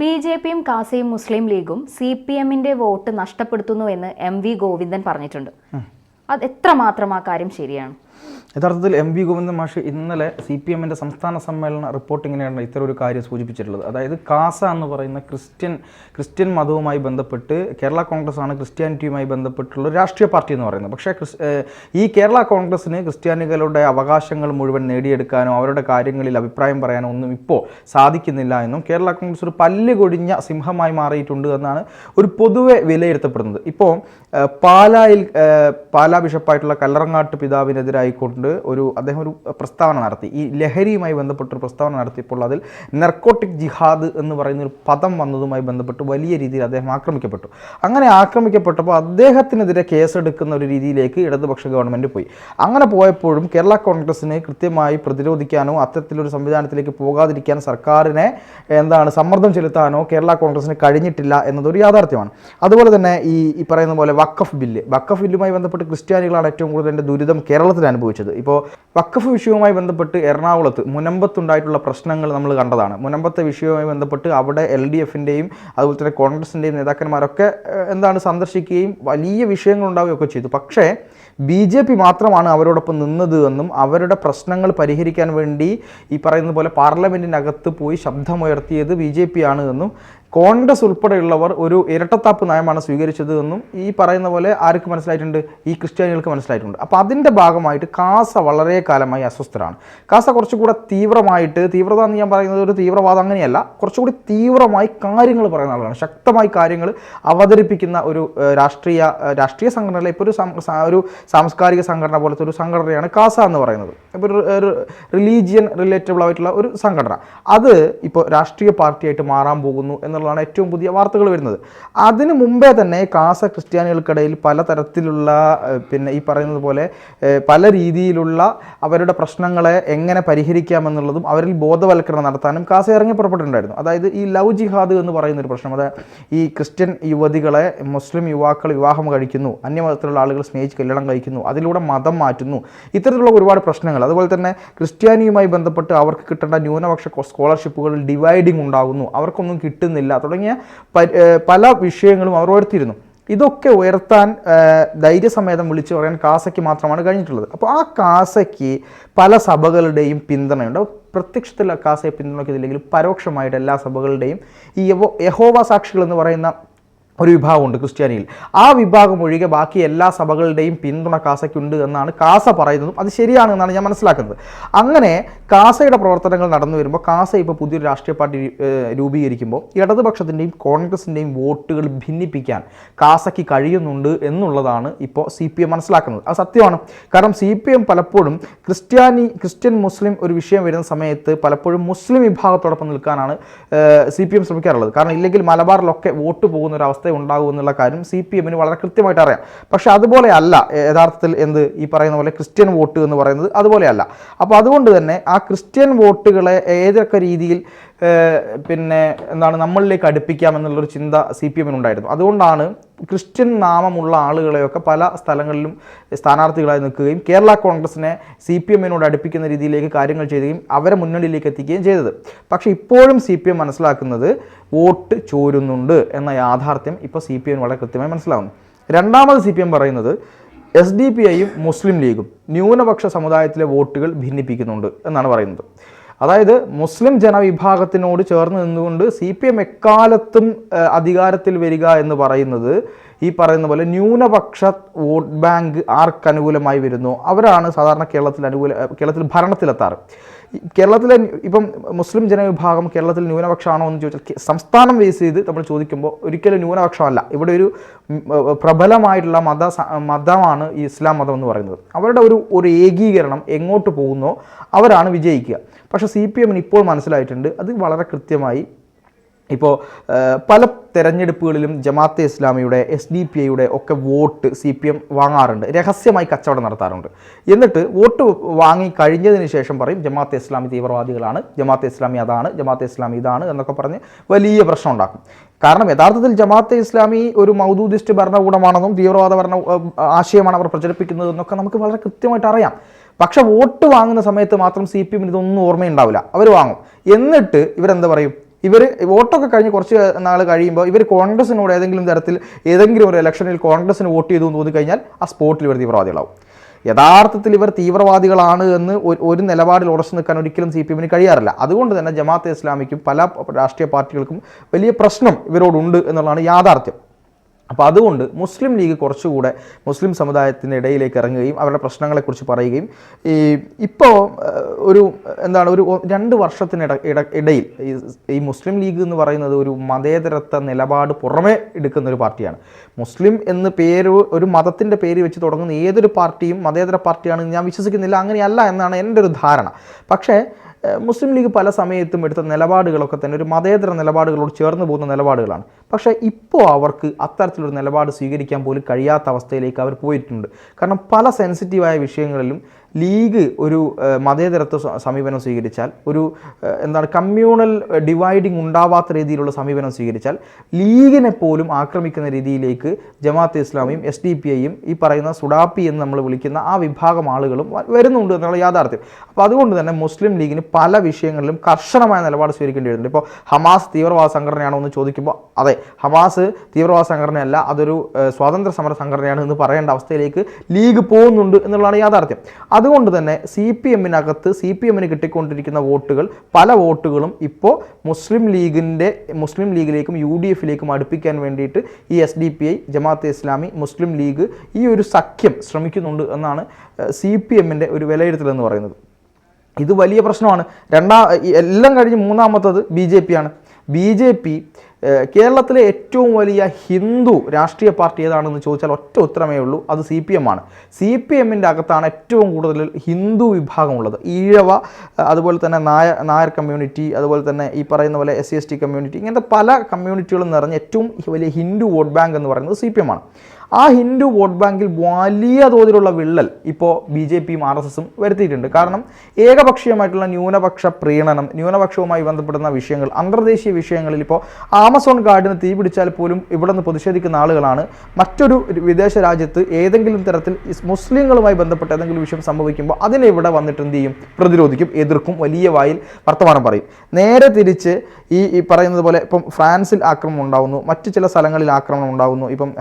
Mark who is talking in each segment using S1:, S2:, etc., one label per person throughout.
S1: B J പിയും കാസയും മുസ്ലിം ലീഗും സി പി എമ്മിന്റെ വോട്ട് നഷ്ടപ്പെടുത്തുന്നുവെന്ന് എം വി ഗോവിന്ദൻ പറഞ്ഞിട്ടുണ്ട്. അത് എത്രമാത്രം ആ കാര്യം ശരിയാണ്?
S2: യഥാർത്ഥത്തിൽ എം വി ഗോവിന്ദൻ മാഷ് ഇന്നലെ സി പി എമ്മിന്റെ സംസ്ഥാന സമ്മേളന റിപ്പോർട്ടിങ്ങിനെയാണ് ഇത്തരം ഒരു കാര്യം സൂചിപ്പിച്ചിട്ടുള്ളത്. അതായത് കാസ എന്ന് പറയുന്ന ക്രിസ്ത്യൻ ക്രിസ്ത്യൻ മതവുമായി ബന്ധപ്പെട്ട് കേരള കോൺഗ്രസ് ആണ് ക്രിസ്ത്യാനിറ്റിയുമായി ബന്ധപ്പെട്ടുള്ള രാഷ്ട്രീയ പാർട്ടി എന്ന് പറയുന്നത്. പക്ഷേ ഈ കേരള കോൺഗ്രസ്സിന് ക്രിസ്ത്യാനികളുടെ അവകാശങ്ങൾ മുഴുവൻ നേടിയെടുക്കാനോ അവരുടെ കാര്യങ്ങളിൽ അഭിപ്രായം പറയാനോ ഒന്നും ഇപ്പോൾ സാധിക്കുന്നില്ല എന്നും കേരള കോൺഗ്രസ് ഒരു പല്ല് കൊടിഞ്ഞ സിംഹമായി മാറിയിട്ടുണ്ട് എന്നാണ് ഒരു പൊതുവെ വിലയിരുത്തപ്പെടുന്നത്. ഇപ്പോൾ പാലായിൽ പാലാ ബിഷപ്പായിട്ടുള്ള കല്ലറങ്ങാട്ട് പിതാവിനെതിരായിക്കൊണ്ട് ഒരു അദ്ദേഹം ഒരു പ്രസ്താവന നടത്തി. ഈ ലഹരിയുമായി ബന്ധപ്പെട്ടൊരു പ്രസ്താവന നടത്തിയപ്പോൾ അതിൽ നെർക്കോട്ടിക് ജിഹാദ് എന്ന് പറയുന്ന ഒരു പദം വന്നതുമായി ബന്ധപ്പെട്ട് വലിയ രീതിയിൽ അദ്ദേഹം ആക്രമിക്കപ്പെട്ടു. അങ്ങനെ ആക്രമിക്കപ്പെട്ടപ്പോൾ അദ്ദേഹത്തിനെതിരെ കേസെടുക്കുന്ന ഒരു രീതിയിലേക്ക് ഇടതുപക്ഷ ഗവൺമെന്റ് പോയി. അങ്ങനെ പോയപ്പോഴും കേരള കോൺഗ്രസ്സിനെ കൃത്യമായി പ്രതിരോധിക്കാനോ അത്തരത്തിലൊരു സംവിധാനത്തിലേക്ക് പോകാതിരിക്കാൻ സർക്കാരിനെ എന്താണ് സമ്മർദ്ദം ചെലുത്താനോ കേരള കോൺഗ്രസിന് കഴിഞ്ഞിട്ടില്ല എന്നതൊരു യാഥാർത്ഥ്യമാണ്. അതുപോലെ തന്നെ ഈ ഈ പറയുന്ന പോലെ വക്കഫ് ബില്ല്. വക്കഫ് ബില്ലുമായി ബന്ധപ്പെട്ട് ക്രിസ്ത്യാനികളാണ് ഏറ്റവും കൂടുതൽ എന്റെ ദുരിതം കേരളത്തിൽ അനുഭവിച്ചത്. ഇപ്പോൾ വക്കഫ് വിഷയവുമായി ബന്ധപ്പെട്ട് എറണാകുളത്ത് മുനമ്പത്തുണ്ടായിട്ടുള്ള പ്രശ്നങ്ങൾ നമ്മൾ കണ്ടതാണ്. മുനമ്പത്തെ വിഷയവുമായി ബന്ധപ്പെട്ട് അവിടെ എൽ ഡി എഫിന്റെയും അതുപോലെ തന്നെ കോൺഗ്രസിന്റെയും നേതാക്കന്മാരൊക്കെ എന്താണ് സന്ദർശിക്കുകയും വലിയ വിഷയങ്ങൾ ഉണ്ടാവുകയൊക്കെ ചെയ്തു. പക്ഷേ ബി ജെ പി മാത്രമാണ് അവരോടൊപ്പം നിന്നത് എന്നും അവരുടെ പ്രശ്നങ്ങൾ പരിഹരിക്കാൻ വേണ്ടി ഈ പറയുന്ന പോലെ പാർലമെന്റിനകത്ത് പോയി ശബ്ദമുയർത്തിയത് ബി ജെ പി ആണ് എന്നും കോൺഗ്രസ് ഉൾപ്പെടെയുള്ളവർ ഒരു ഇരട്ടത്താപ്പ് നയമാണ് സ്വീകരിച്ചത് എന്നും ഈ പറയുന്ന പോലെ ആർക്ക് മനസ്സിലായിട്ടുണ്ട്? ഈ ക്രിസ്ത്യാനികൾക്ക് മനസ്സിലായിട്ടുണ്ട്. അപ്പോൾ അതിന്റെ ഭാഗമായിട്ട് കാസ വളരെ കാലമായി അസ്വസ്ഥരാണ്. കാസ കുറച്ചുകൂടെ തീവ്രമായിട്ട് തീവ്രത എന്ന് ഞാൻ പറയുന്നത് ഒരു തീവ്രവാദം അങ്ങനെയല്ല കുറച്ചുകൂടി തീവ്രമായി കാര്യങ്ങൾ പറയുന്ന ആളുകളാണ് ശക്തമായി കാര്യങ്ങൾ അവതരിപ്പിക്കുന്ന ഒരു രാഷ്ട്രീയ രാഷ്ട്രീയ സംഘടന രാഷ്ട്രീയ സംഘടനയിലെ ഇപ്പോൾ ഒരു ഒരു സാംസ്കാരിക സംഘടന പോലത്തെ ഒരു സംഘടനയാണ് കാസ എന്ന് പറയുന്നത്. ഇപ്പോൾ ഒരു റിലീജിയൻ റിലേറ്റബിൾ ആയിട്ടുള്ള ഒരു സംഘടന. അത് ഇപ്പോൾ രാഷ്ട്രീയ പാർട്ടിയായിട്ട് മാറാൻ പോകുന്നു എന്നുള്ളതാണ് ഏറ്റവും പുതിയ വാർത്തകൾ വരുന്നത്. അതിനു മുമ്പേ തന്നെ കാസ ക്രിസ്ത്യാനികൾക്കിടയിൽ പലതരത്തിലുള്ള പിന്നെ ഈ പറയുന്നത് പോലെ പല രീതിയിലുള്ള അവരുടെ പ്രശ്നങ്ങളെ എങ്ങനെ പരിഹരിക്കാമെന്നുള്ളതും അവരിൽ ബോധവൽക്കരണം നടത്താനും കാസ ഇറങ്ങി പുറപ്പെട്ടിട്ടുണ്ടായിരുന്നു. അതായത് ഈ ലവ് ജിഹാദ് എന്ന് പറയുന്ന ഒരു പ്രശ്നം അത് ഈ ക്രിസ്ത്യൻ യുവതികളെ മുസ്ലിം യുവാക്കൾ വിവാഹം കഴിക്കുന്നു അന്യമതത്തിലുള്ള ആളുകൾ സ്നേഹിച്ച് കല്യാണം കഴിക്കുന്നു അതിലൂടെ മതം മാറ്റുന്നു ഇത്തരത്തിലുള്ള ഒരുപാട് പ്രശ്നങ്ങൾ. അതുപോലെ തന്നെ ക്രിസ്ത്യാനിയുമായി ബന്ധപ്പെട്ട് അവർക്ക് കിട്ടേണ്ട ന്യൂനപക്ഷ സ്കോളർഷിപ്പുകളിൽ ഡിവൈഡിങ് ഉണ്ടാകുന്നു അവർക്കൊന്നും കിട്ടുന്നില്ല. തുടങ്ങിയ പല വിഷയങ്ങളും അവർ ഉയർത്തിയിരുന്നു ഇതൊക്കെ ഉയർത്താൻ ധൈര്യസമേതം വിളിച്ചു പറയാൻ കാസയ്ക്ക് മാത്രമാണ് കഴിഞ്ഞിട്ടുള്ളത്. അപ്പോൾ ആ കാസയ്ക്ക് പല സഭകളുടെയും പിന്തുണയുണ്ട്. പ്രത്യക്ഷത്തിൽ കാസയെ പിന്തുണയ്ക്കുന്നില്ലെങ്കിൽ പരോക്ഷമായിട്ട് എല്ലാ സഭകളുടെയും ഈ യഹോവ സാക്ഷികൾ എന്ന് പറയുന്ന ഒരു വിഭാഗമുണ്ട് ക്രിസ്ത്യാനിയിൽ. ആ വിഭാഗം ഒഴികെ ബാക്കി എല്ലാ സഭകളുടെയും പിന്തുണ കാസയ്ക്കുണ്ട് എന്നാണ് കാസ പറയുന്നതും അത് ശരിയാണ് എന്നാണ് ഞാൻ മനസ്സിലാക്കുന്നത്. അങ്ങനെ കാസയുടെ പ്രവർത്തനങ്ങൾ നടന്നു വരുമ്പോൾ കാസ ഇപ്പോൾ പുതിയൊരു രാഷ്ട്രീയ പാർട്ടി രൂപീകരിക്കുമ്പോൾ ഇടതുപക്ഷത്തിന്റെയും കോൺഗ്രസിന്റെയും വോട്ടുകൾ ഭിന്നിപ്പിക്കാൻ കാസയ്ക്ക് കഴിയുന്നുണ്ട് എന്നുള്ളതാണ് ഇപ്പോൾ സി പി എം മനസ്സിലാക്കുന്നത്. അത് സത്യമാണ്. കാരണം സി പി എം പലപ്പോഴും ക്രിസ്ത്യാനി ക്രിസ്ത്യൻ മുസ്ലിം ഒരു വിഷയം വരുന്ന സമയത്ത് പലപ്പോഴും മുസ്ലിം വിഭാഗത്തോടൊപ്പം നിൽക്കാനാണ് സി പി എം ശ്രമിക്കാറുള്ളത്. കാരണം ഇല്ലെങ്കിൽ മലബാറിലൊക്കെ വോട്ട് പോകുന്ന ഒരു അവസ്ഥ ഉണ്ടാകും എന്നുള്ള കാര്യം സി പി എമ്മിന് വളരെ കൃത്യമായിട്ട് അറിയാം. പക്ഷേ അതുപോലെ അല്ല യഥാർത്ഥത്തിൽ എന്ത് ഈ പറയുന്ന പോലെ ക്രിസ്ത്യൻ വോട്ട് എന്ന് പറയുന്നത് അതുപോലെയല്ല അപ്പോൾ അതുകൊണ്ട് തന്നെ ആ ക്രിസ്ത്യൻ വോട്ടുകളെ ഏതൊക്കെ രീതിയിൽ പിന്നെ എന്താണ് നമ്മളിലേക്ക് അടുപ്പിക്കാം എന്നുള്ളൊരു ചിന്ത സി പി എമ്മിനുണ്ടായിരുന്നു അതുകൊണ്ടാണ് ക്രിസ്ത്യൻ നാമമുള്ള ആളുകളെയൊക്കെ പല സ്ഥലങ്ങളിലും സ്ഥാനാർത്ഥികളായി നിൽക്കുകയും കേരള കോൺഗ്രസിനെ സി പി എമ്മിനോട് അടുപ്പിക്കുന്ന രീതിയിലേക്ക് കാര്യങ്ങൾ ചെയ്യുകയും അവരെ മുന്നണിയിലേക്ക് എത്തിക്കുകയും ചെയ്തത്. പക്ഷേ ഇപ്പോഴും സി പി എം മനസ്സിലാക്കുന്നത് വോട്ട് ചോരുന്നുണ്ട് എന്ന യാഥാർത്ഥ്യം ഇപ്പോൾ സി പി എം വളരെ കൃത്യമായി മനസ്സിലാവുന്നു. രണ്ടാമത് സി പി എം പറയുന്നത് എസ് ഡി പി ഐയും മുസ്ലിം ലീഗും ന്യൂനപക്ഷ സമുദായത്തിലെ വോട്ടുകൾ ഭിന്നിപ്പിക്കുന്നുണ്ട് എന്നാണ് പറയുന്നത്. അതായത് മുസ്ലിം ജനവിഭാഗത്തിനോട് ചേർന്ന് നിന്നുകൊണ്ട് സി പി എം എക്കാലത്തും അധികാരത്തിൽ വരിക എന്ന് പറയുന്നത് ഈ പറയുന്ന പോലെ ന്യൂനപക്ഷ വോട്ട് ബാങ്ക് ആർക്ക് അനുകൂലമായി വരുന്നു? അവരാണ് സാധാരണ കേരളത്തിൽ അനുകൂല കേരളത്തിൽ ഭരണത്തിലെത്താറ്. കേരളത്തിലെ ഇപ്പം മുസ്ലിം ജനവിഭാഗം കേരളത്തിൽ ന്യൂനപക്ഷമാണോ എന്ന് ചോദിച്ചാൽ സംസ്ഥാനം ബേസ് ചെയ്ത് നമ്മൾ ചോദിക്കുമ്പോൾ ഒരിക്കലും ന്യൂനപക്ഷമല്ല. ഇവിടെ ഒരു പ്രബലമായിട്ടുള്ള മത മതമാണ് ഈ ഇസ്ലാം മതം എന്ന് പറയുന്നത്. അവരുടെ ഒരു ഒരു ഏകീകരണം എങ്ങോട്ട് പോകുന്നോ അവരാണ് വിജയിക്കുക. പക്ഷേ സി പി എമ്മിന് ഇപ്പോൾ മനസ്സിലായിട്ടുണ്ട്. അത് വളരെ കൃത്യമായി ഇപ്പോൾ പല തെരഞ്ഞെടുപ്പുകളിലും ജമാഅത്തെ ഇസ്ലാമിയുടെ എസ് ഡി പി ഐയുടെ ഒക്കെ വോട്ട് സി പി എം വാങ്ങാറുണ്ട്. രഹസ്യമായി കച്ചവടം നടത്താറുണ്ട്. എന്നിട്ട് വോട്ട് വാങ്ങി കഴിഞ്ഞതിന് ശേഷം പറയും ജമാഅത്തെ ഇസ്ലാമി തീവ്രവാദികളാണ്. ജമാഅത്തെ ഇസ്ലാമി അതാണ്. ജമാഅത്തെ ഇസ്ലാമി ഇതാണ്. എന്നൊക്കെ പറഞ്ഞ് വലിയ പ്രശ്നം ഉണ്ടാക്കും. കാരണം യഥാർത്ഥത്തിൽ ജമാഅത്തെ ഇസ്ലാമി ഒരു മൗദൂദിസ്റ്റ് ഭരണകൂടമാണെന്നും തീവ്രവാദ ഭരണ ആശയമാണ് അവർ പ്രചരിപ്പിക്കുന്നതെന്നൊക്കെ നമുക്ക് വളരെ കൃത്യമായിട്ട് അറിയാം. പക്ഷെ വോട്ട് വാങ്ങുന്ന സമയത്ത് മാത്രം സി പി എമ്മിന് ഇതൊന്നും ഓർമ്മയുണ്ടാവില്ല. അവർ വാങ്ങും. എന്നിട്ട് ഇവരെന്താ പറയും? ഇവർ വോട്ടൊക്കെ കഴിഞ്ഞ് കുറച്ച് നാൾ കഴിയുമ്പോൾ ഇവർ കോൺഗ്രസിനോട് ഏതെങ്കിലും തരത്തിൽ ഏതെങ്കിലും ഒരു ഇലക്ഷനിൽ കോൺഗ്രസിന് വോട്ട് ചെയ്തു എന്ന് തോന്നിക്കഴിഞ്ഞാൽ ആ സ്പോട്ടിൽ ഇവർ തീവ്രവാദികളാവും. യഥാർത്ഥത്തിൽ ഇവർ തീവ്രവാദികളാണ് എന്ന് ഒരു നിലപാടിൽ ഉറച്ചു നിൽക്കാൻ ഒരിക്കലും സി പി എമ്മിന് കഴിയാറില്ല. അതുകൊണ്ട് തന്നെ ജമാഅത്തെ ഇസ്ലാമിക്കും പല രാഷ്ട്രീയ പാർട്ടികൾക്കും വലിയ പ്രശ്നം ഇവരോടുണ്ട് എന്നുള്ളതാണ് യാഥാർത്ഥ്യം. അപ്പോൾ അതുകൊണ്ട് മുസ്ലിം ലീഗ് കുറച്ചുകൂടെ മുസ്ലിം സമുദായത്തിന്റെ ഇടയിലേക്ക് ഇറങ്ങുകയും അവരുടെ പ്രശ്നങ്ങളെക്കുറിച്ച് പറയുകയും ഈ ഇപ്പോൾ ഒരു എന്താണ് ഒരു രണ്ട് വർഷത്തിനിട ഇട ഇടയിൽ ഈ- മുസ്ലിം ലീഗ് എന്ന് പറയുന്നത് ഒരു മതേതരത്വ നിലപാട് പുറമേ എടുക്കുന്ന ഒരു പാർട്ടിയാണ്. മുസ്ലിം എന്ന് പേര് ഒരു മതത്തിന്റെ പേര് വെച്ച് തുടങ്ങുന്ന ഏതൊരു പാർട്ടിയും മതേതര പാർട്ടിയാണെന്ന് ഞാൻ വിശ്വസിക്കുന്നില്ല അങ്ങനെയല്ല എന്നാണ് എന്റെ ഒരു ധാരണ. പക്ഷേ മുസ്ലിം ലീഗ് പല സമയത്തും എടുത്ത നിലപാടുകളൊക്കെ തന്നെ ഒരു മതേതര നിലപാടുകളോട് ചേർന്ന് പോകുന്ന നിലപാടുകളാണ്. പക്ഷേ ഇപ്പോൾ അവർക്ക് അത്തരത്തിലൊരു നിലപാട് സ്വീകരിക്കാൻ പോലും കഴിയാത്ത അവസ്ഥയിലേക്ക് അവർ പോയിട്ടുണ്ട്. കാരണം പല സെൻസിറ്റീവായ വിഷയങ്ങളിലും ലീഗ് ഒരു മതേതരത്വ സമീപനം സ്വീകരിച്ചാൽ ഒരു എന്താണ് കമ്മ്യൂണൽ ഡിവൈഡിങ് ഉണ്ടാവാത്ത രീതിയിലുള്ള സമീപനം സ്വീകരിച്ചാൽ ലീഗിനെ പോലും ആക്രമിക്കുന്ന രീതിയിലേക്ക് ജമാഅത്ത് ഇസ്ലാമിയും എസ് ഡി പി ഐയും ഈ പറയുന്ന സുഡാപ്പി എന്ന് നമ്മൾ വിളിക്കുന്ന ആ വിഭാഗം ആളുകളും വരുന്നുണ്ട് എന്നുള്ള യാഥാർത്ഥ്യം. അപ്പോൾ അതുകൊണ്ട് തന്നെ മുസ്ലിം ലീഗിന് പല വിഷയങ്ങളിലും കർശനമായ നിലപാട് സ്വീകരിക്കേണ്ടി വരുന്നുണ്ട്. ഇപ്പോൾ ഹമാസ് തീവ്രവാദ സംഘടനയാണോ എന്ന് ചോദിക്കുമ്പോൾ അതെ ഹമാസ് തീവ്രവാദ സംഘടനയല്ല അതൊരു സ്വാതന്ത്ര്യ സമര സംഘടനയാണ് എന്ന് പറയേണ്ട അവസ്ഥയിലേക്ക് ലീഗ് പോകുന്നുണ്ട് എന്നുള്ളതാണ് യാഥാർത്ഥ്യം. അതുകൊണ്ട് തന്നെ സി പി എമ്മിനകത്ത് സി പി എമ്മിന് കിട്ടിക്കൊണ്ടിരിക്കുന്ന വോട്ടുകൾ പല വോട്ടുകളും ഇപ്പോൾ മുസ്ലിം ലീഗിന്റെ മുസ്ലിം ലീഗിലേക്കും യു ഡി എഫിലേക്കും അടുപ്പിക്കാൻ വേണ്ടിയിട്ട് ഈ S D P I Jamaat e Islami Muslim League ഈ ഒരു സഖ്യം ശ്രമിക്കുന്നുണ്ട് എന്നാണ് സി പി എമ്മിന്റെ ഒരു വിലയിരുത്തൽ എന്ന് പറയുന്നത്. ഇത് വലിയ പ്രശ്നമാണ്. രണ്ടാ എല്ലാം കഴിഞ്ഞ് മൂന്നാമത്തത് ബി ജെ പി ആണ്. ബി ജെ പി കേരളത്തിലെ ഏറ്റവും വലിയ ഹിന്ദു രാഷ്ട്രീയ പാർട്ടി ഏതാണെന്ന് ചോദിച്ചാൽ ഒറ്റ ഉത്തരമേ ഉള്ളൂ. അത് സി പി എം ആണ്. സി പി എമ്മിന്റെ അകത്താണ് ഏറ്റവും കൂടുതൽ ഹിന്ദു വിഭാഗമുള്ളത്. ഈഴവ അതുപോലെ തന്നെ നായ നായർ കമ്മ്യൂണിറ്റി അതുപോലെ തന്നെ ഈ പറയുന്ന പോലെ S C S T community ഇങ്ങനത്തെ പല കമ്മ്യൂണിറ്റികളും നിറഞ്ഞ ഏറ്റവും വലിയ ഹിന്ദു വോട്ട് ബാങ്ക് എന്ന് പറയുന്നത് സി പി എം ആണ്. ആ ഹിന്ദു വോട്ട് ബാങ്കിൽ വലിയ തോതിലുള്ള വിള്ളൽ ഇപ്പോൾ ബി ജെ പിയും ആർ എസ് എസും വരുത്തിയിട്ടുണ്ട്. കാരണം ഏകപക്ഷീയമായിട്ടുള്ള ന്യൂനപക്ഷ പ്രീണനം ന്യൂനപക്ഷവുമായി ബന്ധപ്പെടുന്ന വിഷയങ്ങൾ അന്തർദേശീയ വിഷയങ്ങളിൽ ഇപ്പോൾ ആമസോൺ ഗാർഡിന് തീ പിടിച്ചാൽ പോലും ഇവിടെ നിന്ന് പ്രതിഷേധിക്കുന്ന ആളുകളാണ്. മറ്റൊരു വിദേശ രാജ്യത്ത് ഏതെങ്കിലും തരത്തിൽ മുസ്ലിങ്ങളുമായി ബന്ധപ്പെട്ട ഏതെങ്കിലും വിഷയം സംഭവിക്കുമ്പോൾ അതിനെ ഇവിടെ വന്നിട്ട് എന്ത് ചെയ്യും? പ്രതിരോധിക്കും എതിർക്കും വലിയ വായിൽ വർത്തമാനം പറയും. നേരെ തിരിച്ച് ഈ പറയുന്നത് പോലെ ഇപ്പം ഫ്രാൻസിൽ ആക്രമണം ഉണ്ടാകുന്നു മറ്റു ചില സ്ഥലങ്ങളിൽ ആക്രമണം ഉണ്ടാകുന്നു ഇപ്പം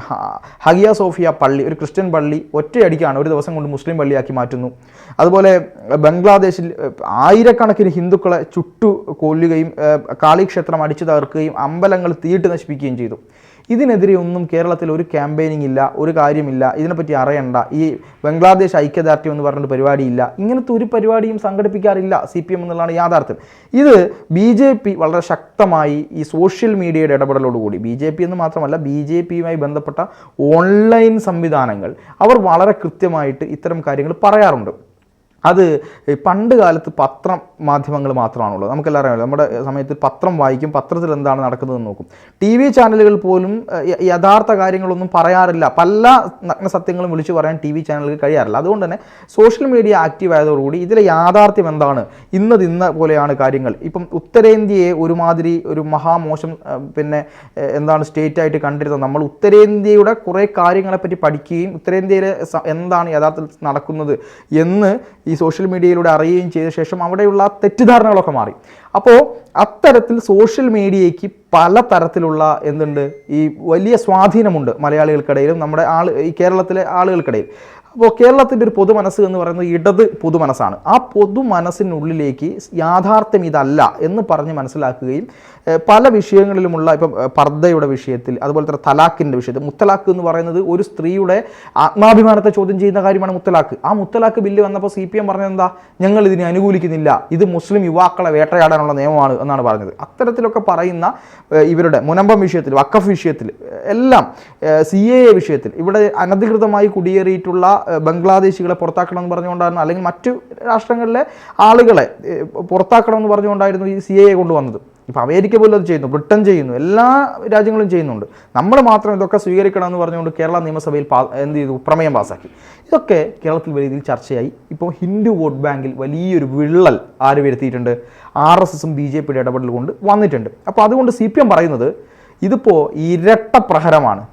S2: ഹഗിയ സോഫിയ പള്ളി ഒരു ക്രിസ്ത്യൻ പള്ളി ഒറ്റയടിക്കാണ് ഒരു ദിവസം കൊണ്ട് മുസ്ലിം പള്ളിയാക്കി മാറ്റുന്നു. അതുപോലെ ബംഗ്ലാദേശിൽ ആയിരക്കണക്കിന് ഹിന്ദുക്കളെ ചുട്ടു കൊല്ലുകയും കാളിക്ഷേത്രം അടിച്ചു തകർക്കുകയും അമ്പലങ്ങൾ തീയിട്ട് നശിപ്പിക്കുകയും ചെയ്തു. ഇതിനെതിരെ ഒന്നും കേരളത്തിൽ ഒരു ക്യാമ്പയിനിങ് ഇല്ല ഒരു കാര്യമില്ല. ഇതിനെപ്പറ്റി അറിയണ്ട. ഈ ബംഗ്ലാദേശ് ഐക്യദാർഢ്യം എന്ന് പറഞ്ഞൊരു പരിപാടിയില്ല. ഇങ്ങനത്തെ ഒരു പരിപാടിയും സംഘടിപ്പിക്കാറില്ല സി പി എം എന്നുള്ളതാണ് യാഥാർത്ഥ്യം. ഇത് ബി ജെ പി വളരെ ശക്തമായി ഈ സോഷ്യൽ മീഡിയയുടെ ഇടപെടലോടുകൂടി ബി ജെ പി എന്ന് മാത്രമല്ല ബി ജെ പിയുമായി ബന്ധപ്പെട്ട ഓൺലൈൻ സംവിധാനങ്ങൾ അവർ വളരെ കൃത്യമായിട്ട് ഇത്തരം കാര്യങ്ങൾ പറയാറുണ്ട്. അത് പണ്ട് കാലത്ത് പത്രം മാധ്യമങ്ങൾ മാത്രമാണുള്ളത്. നമുക്കെല്ലാം അറിയാമല്ലോ നമ്മുടെ സമയത്ത് പത്രം വായിക്കും പത്രത്തിൽ എന്താണ് നടക്കുന്നതെന്ന് നോക്കും. ടി വി ചാനലുകൾ പോലും യഥാർത്ഥ കാര്യങ്ങളൊന്നും പറയാറില്ല. പല നഗ്നസത്യങ്ങളും വിളിച്ചു പറയാൻ ടി വി ചാനലുകൾ കഴിയാറില്ല. അതുകൊണ്ട് തന്നെ സോഷ്യൽ മീഡിയ ആക്റ്റീവ് ആയതോടുകൂടി ഇതിലെ യാഥാർത്ഥ്യം എന്താണ്? ഇന്നത് ഇന്ന പോലെയാണ് കാര്യങ്ങൾ. ഇപ്പം ഉത്തരേന്ത്യയെ ഒരുമാതിരി ഒരു മഹാമോശം പിന്നെ എന്താണ് സ്റ്റേറ്റായിട്ട് കണ്ടിരുന്നത്. നമ്മൾ ഉത്തരേന്ത്യയുടെ കുറേ കാര്യങ്ങളെപ്പറ്റി പഠിക്കുകയും ഉത്തരേന്ത്യയിലെ എന്താണ് യഥാർത്ഥത്തിൽ നടക്കുന്നത് എന്ന് ഈ സോഷ്യൽ മീഡിയയിലൂടെ അറിയുകയും ചെയ്ത ശേഷം അവിടെയുള്ള തെറ്റിദ്ധാരണകളൊക്കെ മാറി. അപ്പോൾ അത്തരത്തിൽ സോഷ്യൽ മീഡിയയ്ക്ക് പല തരത്തിലുള്ള എന്തുണ്ട്? ഈ വലിയ സ്വാധീനമുണ്ട് മലയാളികൾക്കിടയിലും നമ്മുടെ ആൾ ഈ കേരളത്തിലെ ആളുകൾക്കിടയിൽ. അപ്പോൾ കേരളത്തിന്റെ ഒരു പൊതു മനസ്സ് എന്ന് പറയുന്നത് ഇടത് പൊതു മനസ്സാണ്. ആ പൊതു മനസ്സിനുള്ളിലേക്ക് യാഥാർത്ഥ്യം ഇതല്ല എന്ന് പറഞ്ഞ് മനസ്സിലാക്കുകയും പല വിഷയങ്ങളിലുമുള്ള ഇപ്പം പർദ്ദയുടെ വിഷയത്തിൽ അതുപോലെ തന്നെ തലാഖിന്റെ വിഷയത്തിൽ മുത്തലാഖ് എന്ന് പറയുന്നത് ഒരു സ്ത്രീയുടെ ആത്മാഭിമാനത്തെ ചോദ്യം ചെയ്യുന്ന കാര്യമാണ് മുത്തലാഖ്. ആ മുത്തലാഖ് ബില്ല് വന്നപ്പോൾ സി പി എം പറഞ്ഞെന്താ ഞങ്ങൾ ഇതിനെ അനുകൂലിക്കുന്നില്ല. ഇത് മുസ്ലിം യുവാക്കളെ വേട്ടയാടാനുള്ള നിയമമാണ് എന്നാണ് പറഞ്ഞത്. അത്തരത്തിലൊക്കെ പറയുന്ന ഇവരുടെ മുനമ്പം വിഷയത്തിൽ വക്കഫ് വിഷയത്തിൽ എല്ലാം സി എ വിഷയത്തിൽ ഇവിടെ അനധികൃതമായി കുടിയേറിയിട്ടുള്ള ബംഗ്ലാദേശികളെ പുറത്താക്കണം എന്ന് പറഞ്ഞുകൊണ്ടായിരുന്നു അല്ലെങ്കിൽ മറ്റു രാഷ്ട്രങ്ങളിലെ ആളുകളെ പുറത്താക്കണം എന്ന് പറഞ്ഞുകൊണ്ടായിരുന്നു ഈ സി എ കൊണ്ടുവന്നത്. ഇപ്പോൾ അമേരിക്ക പോലും അത് ചെയ്യുന്നു ബ്രിട്ടൻ ചെയ്യുന്നു എല്ലാ രാജ്യങ്ങളും ചെയ്യുന്നുണ്ട്. നമ്മൾ മാത്രം ഇതൊക്കെ സ്വീകരിക്കണം എന്ന് പറഞ്ഞുകൊണ്ട് കേരള നിയമസഭയിൽ പാ എന്ത് ചെയ്തു? പ്രമേയം പാസാക്കി. ഇതൊക്കെ കേരളത്തിൽ വലിയ രീതിയിൽ ചർച്ചയായി. ഇപ്പോൾ ഹിന്ദു വോട്ട് ബാങ്കിൽ വലിയൊരു വിള്ളൽ ആര് വരുത്തിയിട്ടുണ്ട്? ആർ എസ് എസും ബി ജെ പിയുടെ ഇടപെടൽ കൊണ്ട് വന്നിട്ടുണ്ട്. അപ്പോൾ അതുകൊണ്ട് സി പി എം പറയുന്നത് ഇതിപ്പോൾ ഇരട്ട പ്രഹരമാണ്.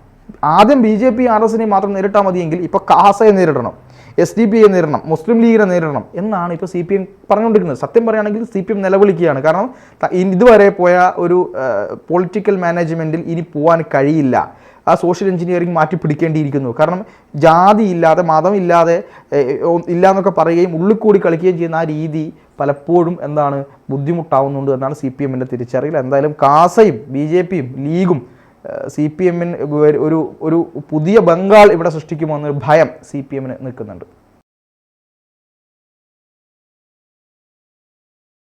S2: ആദ്യം ബി ജെ പി ആർ എസിനെ മാത്രം നേരിട്ടാൽ മതിയെങ്കിൽ ഇപ്പോൾ കാസയെ നേരിടണം എസ് ഡി പി നേരിടണം മുസ്ലിം ലീഗിനെ നേരിടണം എന്നാണ് ഇപ്പോൾ സി പി എം പറഞ്ഞുകൊണ്ടിരിക്കുന്നത്. സത്യം പറയുകയാണെങ്കിൽ സി പി എം നിലവിളിക്കുകയാണ്. കാരണം ഇതുവരെ പോയ ഒരു പൊളിറ്റിക്കൽ മാനേജ്മെന്റിൽ ഇനി പോകാൻ കഴിയില്ല. ആ സോഷ്യൽ എഞ്ചിനീയറിംഗ് മാറ്റി പിടിക്കേണ്ടിയിരിക്കുന്നു. കാരണം ജാതി ഇല്ലാതെ മതമില്ലാതെ ഇല്ലാതെ ഒ- ഇല്ല എന്നൊക്കെ പറയുകയും ഉള്ളിൽ കൂടി കളിക്കുകയും ചെയ്യുന്ന ആ രീതി പലപ്പോഴും എന്താണ് ബുദ്ധിമുട്ടാവുന്നുണ്ട് എന്നാണ് സി പി എമ്മിന്റെ തിരിച്ചറിയൽ. എന്തായാലും കാസയും ബി ജെ പിയും ലീഗും സി പി എമ്മിന് ഒരു ഒരു പുതിയ ബംഗാൾ ഇവിടെ സൃഷ്ടിക്കുമോ എന്നൊരു ഭയം സി പി എമ്മിന് നിൽക്കുന്നുണ്ട്.